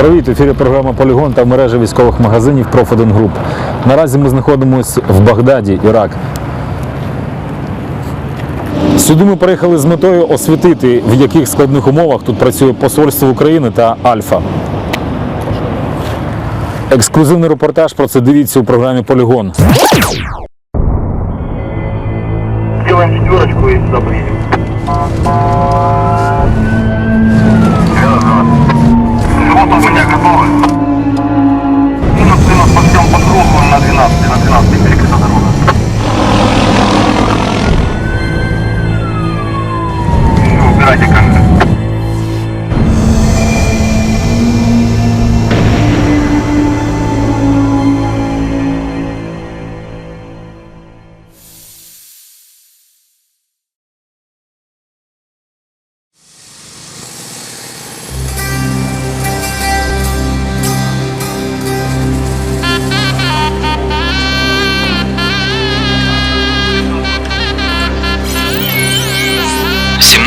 Привіт, в ефірі програма Полігон та мережа військових магазинів Профоден Груп. Наразі ми знаходимося в Багдаді, Ірак. Сюди ми приїхали з метою освітити, в яких складних умовах тут працює Посольство України та Альфа. Ексклюзивний репортаж про це дивіться у програмі Полігон. Сделаем четверочку и сюда готовы. Минус, минус по всем по кругу на 12, на 12 перекрыта дорога. Все, убирайте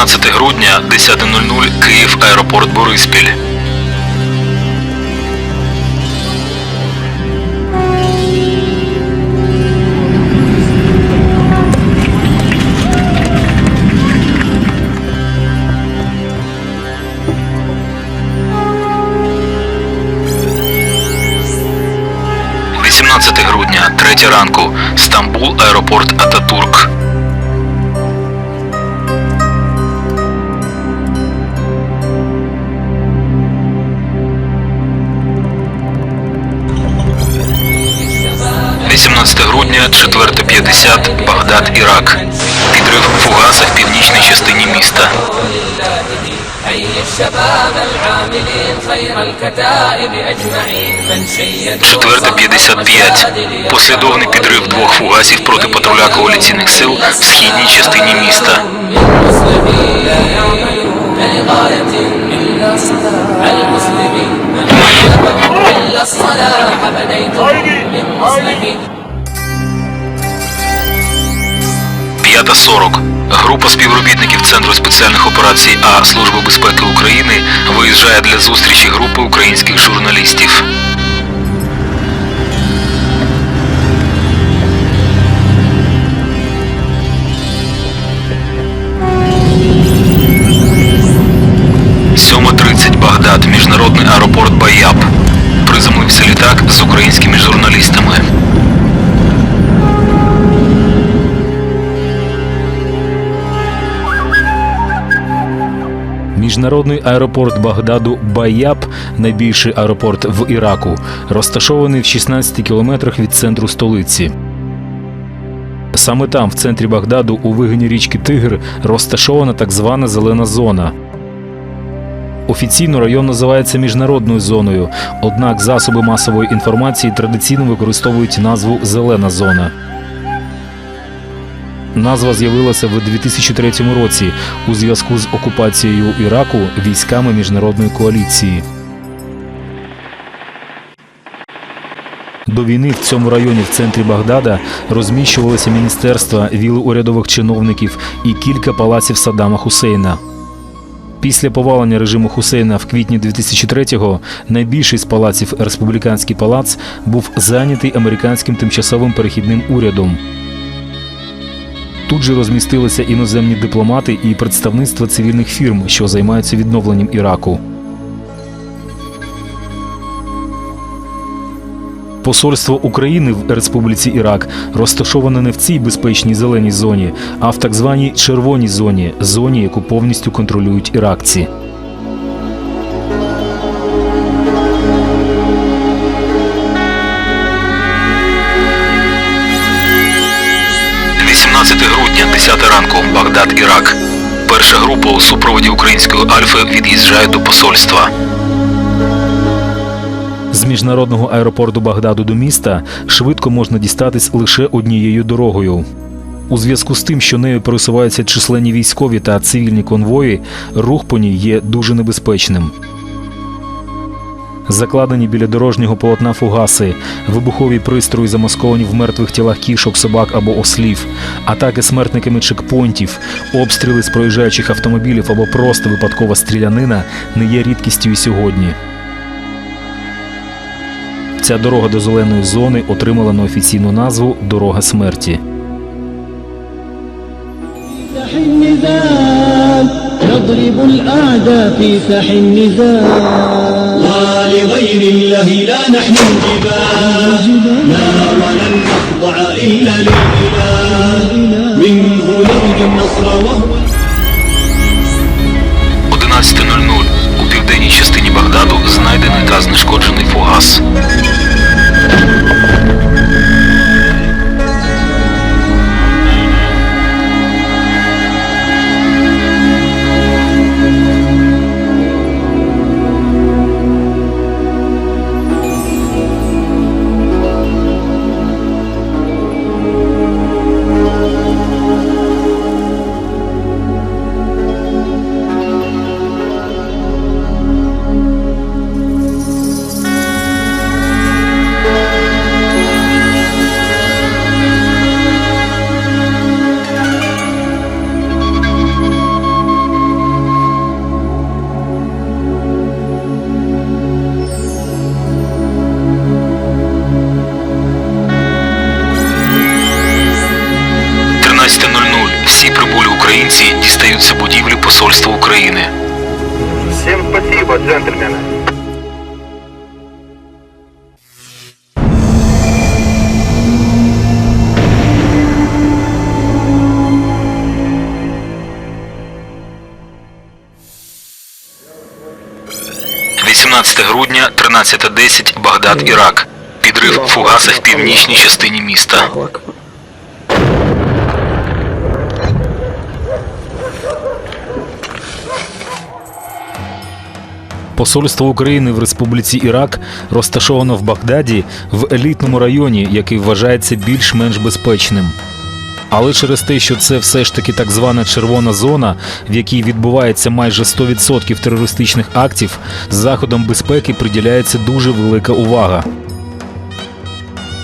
камеры. – 17 грудня, 10.00, Київ, аеропорт Бориспіль. – 18 грудня, 3 ранку, Стамбул, аеропорт Ататурк. – 4.50, Багдад, Ірак. Підрив фугаса в північній частині міста. حي الشباب العاملين خير الكتائب أجمعين من شيد 4.55. Послідовний підрив двох фугасів проти патруля коаліційних сил в східній частині міста. المسلمين 5.40. Група співробітників Центру спеціальних операцій А Служби безпеки України виїжджає для зустрічі групи українських журналістів. Міжнародний аеропорт Багдаду Баяб, найбільший аеропорт в Іраку, розташований в 16 кілометрах від центру столиці. Саме там, в центрі Багдаду, у вигині річки Тигр, розташована так звана зелена зона. Офіційно район називається міжнародною зоною, однак засоби масової інформації традиційно використовують назву Зелена зона. Назва з'явилася в 2003 році у зв'язку з окупацією Іраку військами міжнародної коаліції. До війни в цьому районі в центрі Багдада розміщувалися міністерства, віли урядових чиновників і кілька палаців Саддама Хусейна. Після повалення режиму Хусейна в квітні 2003-го найбільший з палаців республіканський палац був зайнятий американським тимчасовим перехідним урядом. Тут же розмістилися іноземні дипломати і представництва цивільних фірм, що займаються відновленням Іраку. Посольство України в Республіці Ірак розташоване не в цій безпечній зеленій зоні, а в так званій червоній зоні зоні, яку повністю контролюють іракці. – Перша група у супроводі української Альфи від'їжджає до посольства. З міжнародного аеропорту Багдаду до міста швидко можна дістатись лише однією дорогою. У зв'язку з тим, що нею пересуваються численні військові та цивільні конвої, рух по ній є дуже небезпечним. Закладені біля дорожнього полотна фугаси, вибухові пристрої замасковані в мертвих тілах кішок, собак або ослів, атаки смертниками чекпоінтів, обстріли з проїжджаючих автомобілів або просто випадкова стрілянина не є рідкістю і сьогодні. Ця дорога до зеленої зони отримала неофіційну назву Дорога смерті. نضرب الأعداء في ساح النزال ولغير الله لا نحن الجبال لا ولن نخضع إلا للإله منه نرجو النصر وهو 11.00 у південній частині Багдаду знайдений та знешкоджений фугас. – Українці дістаються будівлі Посольства України. Всем спасибо, 18 грудня, 13.10 Багдад, Ірак. Підрив фугаса в північній частині міста. Посольство України в Республіці Ірак розташовано в Багдаді в елітному районі, який вважається більш-менш безпечним. Але через те, що це все ж таки так звана червона зона, в якій відбувається майже 100% терористичних актів, заходам безпеки приділяється дуже велика увага.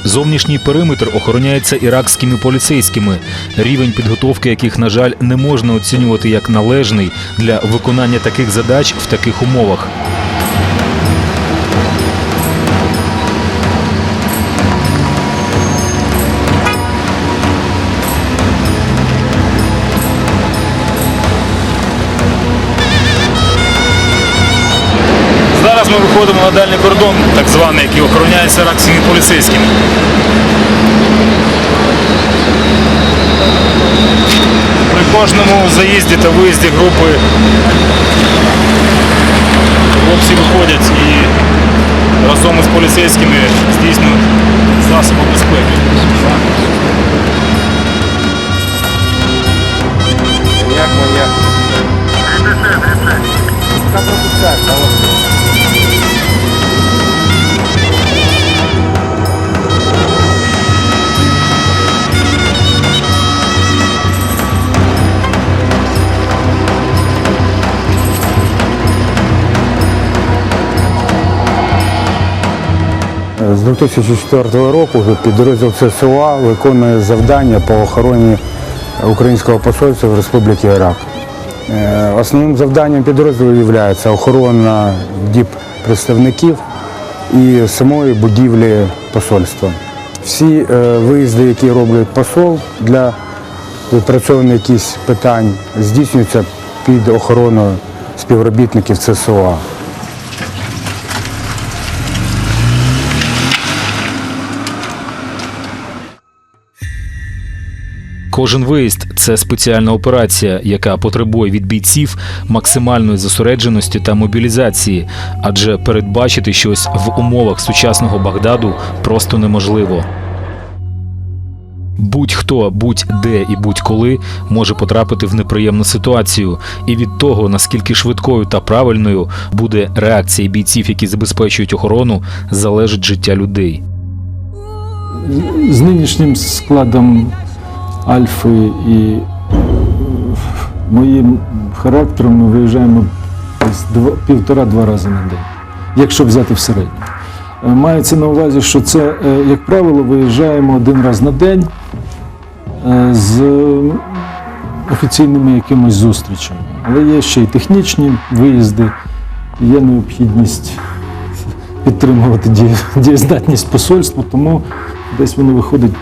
Зовнішній периметр охороняється іракськими поліцейськими, рівень підготовки яких, на жаль, не можна оцінювати як належний для виконання таких задач в таких умовах. Виходимо на дальній кордон, так званий, який охороняється іракськими поліцейськими. При кожному заїзді та виїзді групи хлопці виходять і разом із поліцейськими здійснюють засоби безпеки. З 2004 року підрозділ ЦСУА виконує завдання по охороні українського посольства в Республіці Ірак. Е, Основним завданням підрозділу є охорона діб представників і самої будівлі посольства. Всі е, виїзди, які роблять посол для відпрацьовування якихось питань, здійснюються під охороною співробітників ЦСУА. Кожен виїзд це спеціальна операція, яка потребує від бійців максимальної зосередженості та мобілізації, адже передбачити щось в умовах сучасного Багдаду просто неможливо. Будь-хто, будь-де і будь-коли може потрапити в неприємну ситуацію, і від того, наскільки швидкою та правильною буде реакція бійців, які забезпечують охорону, залежить життя людей. з нинішнім складом Альфи і е, моїм характером ми виїжджаємо півтора-два рази на день, якщо взяти в середньому. Е, Мається на увазі, що це, е, як правило, виїжджаємо один раз на день з офіційними якимись зустрічами. Але є ще й технічні виїзди, є необхідність підтримувати дієздатність посольства, тому десь воно виходить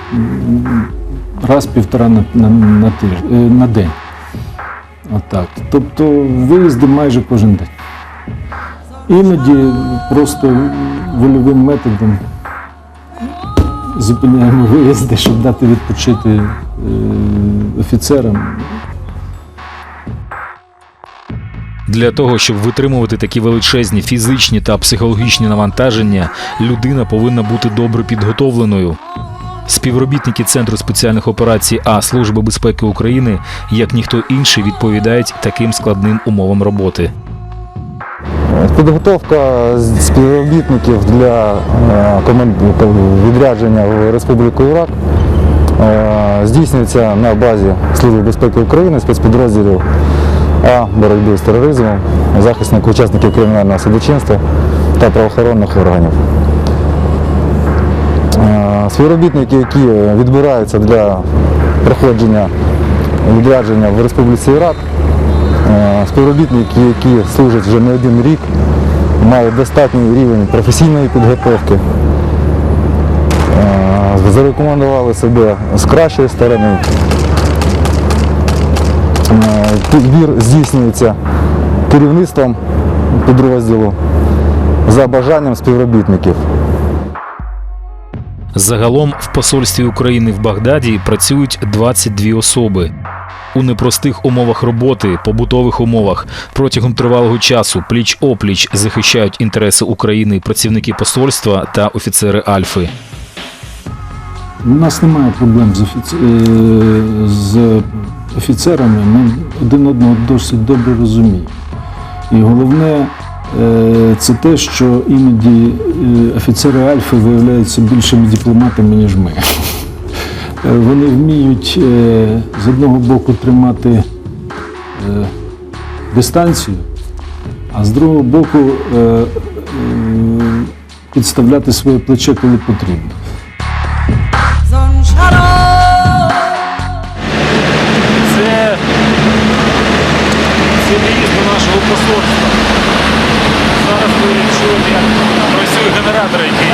м, раз півтора на, на, на, тиждень, е, на день. Отак. Тобто виїзди майже кожен день. Іноді просто вольовим методом зупиняємо виїзди, щоб дати відпочити е, офіцерам. Для того, щоб витримувати такі величезні фізичні та психологічні навантаження, людина повинна бути добре підготовленою. Співробітники Центру спеціальних операцій А Служби безпеки України, як ніхто інший, відповідають таким складним умовам роботи. Підготовка співробітників для е, відрядження в Республіку Ірак е, здійснюється на базі Служби безпеки України, спецпідрозділів А боротьби з тероризмом, захисник учасників кримінального судочинства та правоохоронних органів. Е, Співробітники, які відбираються для проходження відрядження в Республіці Ірак, Е, Співробітники, які служать вже не один рік, мають достатній рівень професійної підготовки, Е, зарекомендували себе з кращої сторони. Е, Підбір здійснюється керівництвом підрозділу за бажанням співробітників. Загалом в посольстві України в Багдаді працюють 22 особи. У непростих умовах роботи, побутових умовах протягом тривалого часу пліч опліч захищають інтереси України працівники посольства та офіцери Альфи. У нас немає проблем з, офіці... е, з офіцерами, ми один одного досить добре розуміємо. І головне це те, що іноді е, офіцери Альфи виявляються більшими дипломатами, ніж ми. Е, Вони вміють е, з одного боку тримати е, дистанцію, а з другого боку е, е, підставляти своє плече, коли потрібно. Це, це до нашого посольства. Працює генератор, який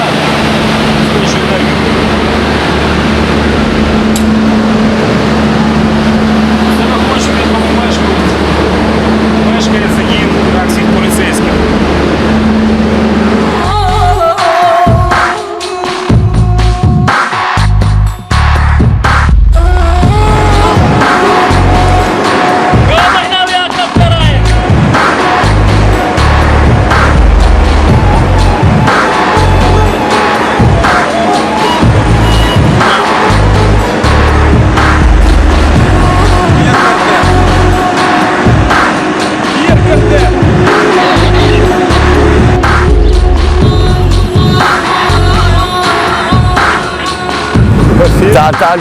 تعال تعال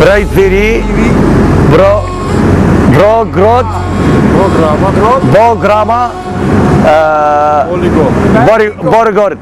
براي ثري برو برو جروت بوغراما بوغراما بوري بورغورد